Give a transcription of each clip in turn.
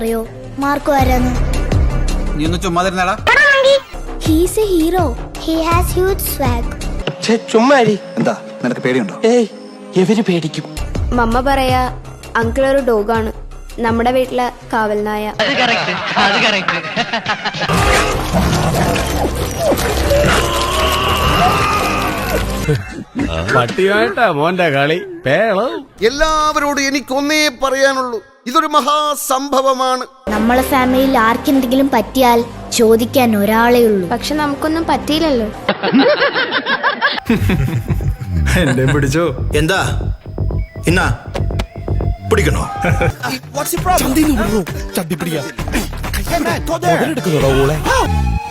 അറിയോ? മാർക്കോ ആരാന്ന്? നീ ഒന്ന് ചുമ്മാതിരുന്നടാ he's a hero he has huge swag ചുമ്മാരി. എന്താ? നിനക്ക് പേടിയുണ്ടോ? ഏയ് എവര് പേടിക്കും? മമ്മ പറയാ അങ്കിൾ ഒരു ഡോഗാണ് നമ്മുടെ വീട്ടിലെ കാവൽ നായ. പട്ടിയായിട്ടാ മോന്റെ കളി. പേളം. എല്ലാവരോടും എനിക്കൊന്നേ പറയാനുള്ളൂ. ഇതൊരു മഹാസംഭവമാണ്. നമ്മളെ ഫാമിലിയിൽ ആർക്കെന്തെങ്കിലും പറ്റിയാൽ ചോദിക്കാൻ ഒരാളേ ഉള്ളൂ. പക്ഷെ നമുക്കൊന്നും പറ്റിയില്ലല്ലോ. എന്നെ പിടിച്ചോ? എന്താ? ഇന്നാ? പിടിക്കണോ?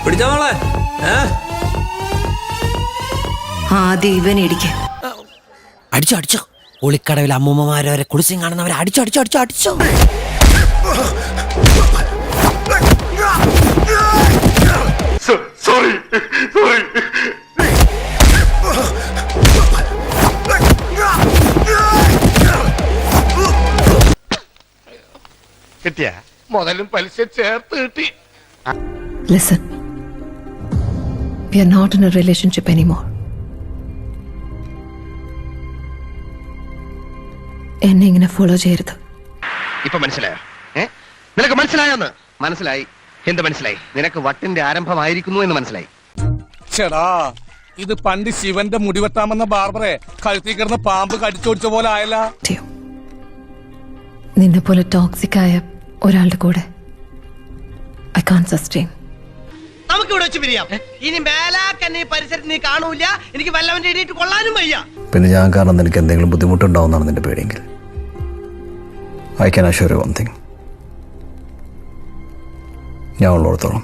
പിടിച്ചോളെ ആദ്യം ഇവൻ ഇടിക്ക. അടിച്ചോ അടിച്ചോ. ഒളിക്കടവിൽ അമ്മൂമ്മമാരെ വരെ കുളിച്ചും കാണുന്നവരെ അടിച്ചു അടിച്ചു അടിച്ചു അടിച്ചു. Sorry sorry. കിട്ടിയ? മുതലും പലിശ ചേർത്ത് കിട്ടി. Listen, we are not in a relationship anymore. എന്നെ ഇങ്ങനെ ഫോളോ ചെയ്യരുത്. ഇപ്പൊ മനസ്സിലായോ? ഏ? നിനക്ക് മനസ്സിലായോന്ന്? മനസ്സിലായി. എന്ത് മനസ്സിലായി? നിനക്ക് വട്ടിന്റെ ആരംഭമായിരിക്കുന്നു എന്ന് മനസ്സിലായി. ചേടാ ഇത് പണ്ട് ശിവന്റെ മുടിവെട്ടാമെന്ന ബാർബറെ കഴുത്തി കിടന്ന് പാമ്പ് കടിച്ചോടിച്ച പോലെ ആയല്ല. നിന്നെ പോലെ ടോക്സിക് ആയ ഒരാളുടെ കൂടെ ഐ കാൺ സസ്റ്റെയിൻ നമുക്ക് ഇവിടെ വെച്ച് പിരിയാം. ഇനി മേലാക്കന്നെ ഈ പരിസരത്ത് നീ കാണൂല എനിക്ക് വല്ലവന്റെ ഇടിയിട്ട് കൊള്ളാനും വയ്യ. പിന്നെ ഞാൻ കാരണം നിനക്ക് എന്തെങ്കിലും ബുദ്ധിമുട്ടുണ്ടാവുന്നതാണ് നിന്റെ പേടിയെങ്കിൽ. I can assure one thing ഞാൻ ഉള്ളിടത്തോളം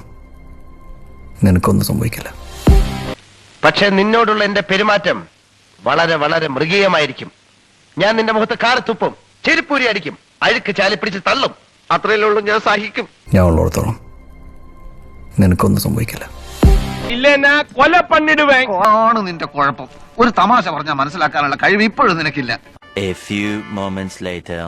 നിനക്കൊന്നും സംഭവിക്കില്ല. പക്ഷേ നിന്നോടുള്ള എന്റെ പെരുമാറ്റം വളരെ വളരെ മൃഗീയമായിരിക്കും. ഞാൻ നിന്റെ മുഖത്ത് കാറി തുപ്പും ചെരുപ്പൂരി അടിക്കും അഴുക്ക് ചാലിപ്പിടിച്ച് തള്ളും. അത്രയല്ലേ ഉള്ളൂ ഞാൻ സഹിക്കും. ഞാൻ ഉള്ളിടത്തോളം നിനക്കൊന്നും സംഭവിക്കില്ല. ആണ് നിന്റെ കുഴപ്പം ഒരു തമാശ പറഞ്ഞാൽ മനസ്സിലാക്കാനുള്ള കഴിവ് ഇപ്പോഴും നിനക്കില്ല A few moments later.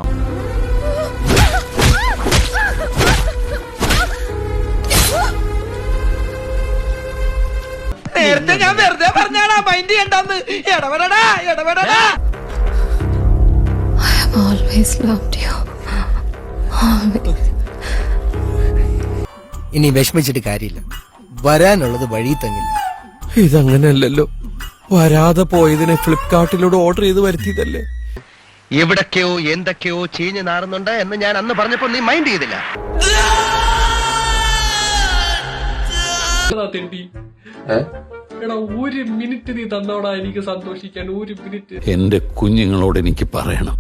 നേരത്തെ ഞാൻ വെറുതെ പറഞ്ഞാടാ മൈൻഡ് ചെയ്യണ്ടെന്ന് ഇടപെടടാ ഇടപെടടാ always loved you. Always. ഇനി വിഷമിച്ചിട്ട് കാര്യമില്ല വരാനുള്ളത് വഴി തങ്ങില്ല ഇതങ്ങനെയല്ലല്ലോ. വരാതെ പോയതിനെ ഫ്ലിപ്കാർട്ടിലൂടെ ഓർഡർ ചെയ്ത് വരുത്തിയതല്ലേ? എവിടൊക്കെയോ എന്തൊക്കെയോ ചീഞ്ഞു നാറുന്നുണ്ട് എന്ന് ഞാൻ അന്ന് പറഞ്ഞപ്പോ നീ മൈൻഡ് ചെയ്തില്ല. ഒരു മിനിറ്റ് നീ തന്നോടാ എനിക്ക് സന്തോഷിക്കാൻ ഒരു മിനിറ്റ് എന്റെ കുഞ്ഞുങ്ങളോട് എനിക്ക് പറയണം.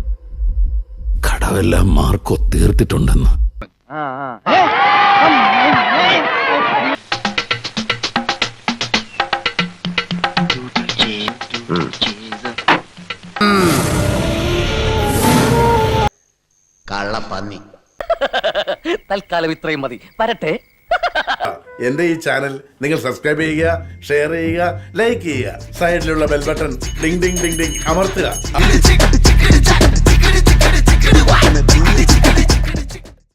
കടവെല്ലാം മാർക്കോ തീർത്തിട്ടുണ്ടെന്ന്. കള്ളപ്പന്നി. തൽക്കാലം ഇത്രയും മതി. വരട്ടെ. എന്റെ ഈ ചാനൽ നിങ്ങൾ സബ്സ്ക്രൈബ് ചെയ്യുക ഷെയർ ചെയ്യുക ലൈക്ക് ചെയ്യുക. സൈഡിലുള്ള bell button ding ding ding ding. അമർത്തുക.